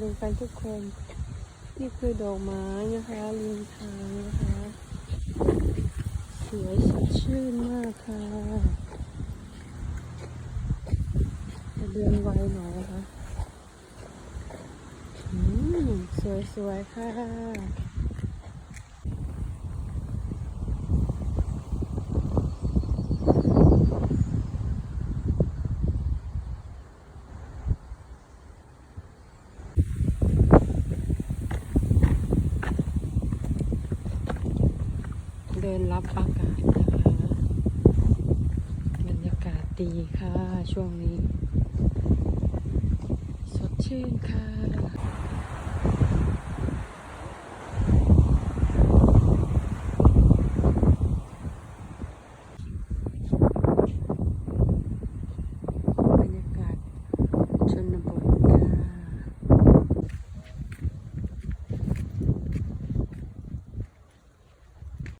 ดูกันทุกคน นี่คือดอกไม้นะคะริมทางนะคะสวยสดชื่นมากค่ะจะเดินไวหน่อยนะคะอืมสวยๆค่ะ เดินรับอากาศนะคะบรรยากาศดีค่ะช่วงนี้ สดชื่นค่ะ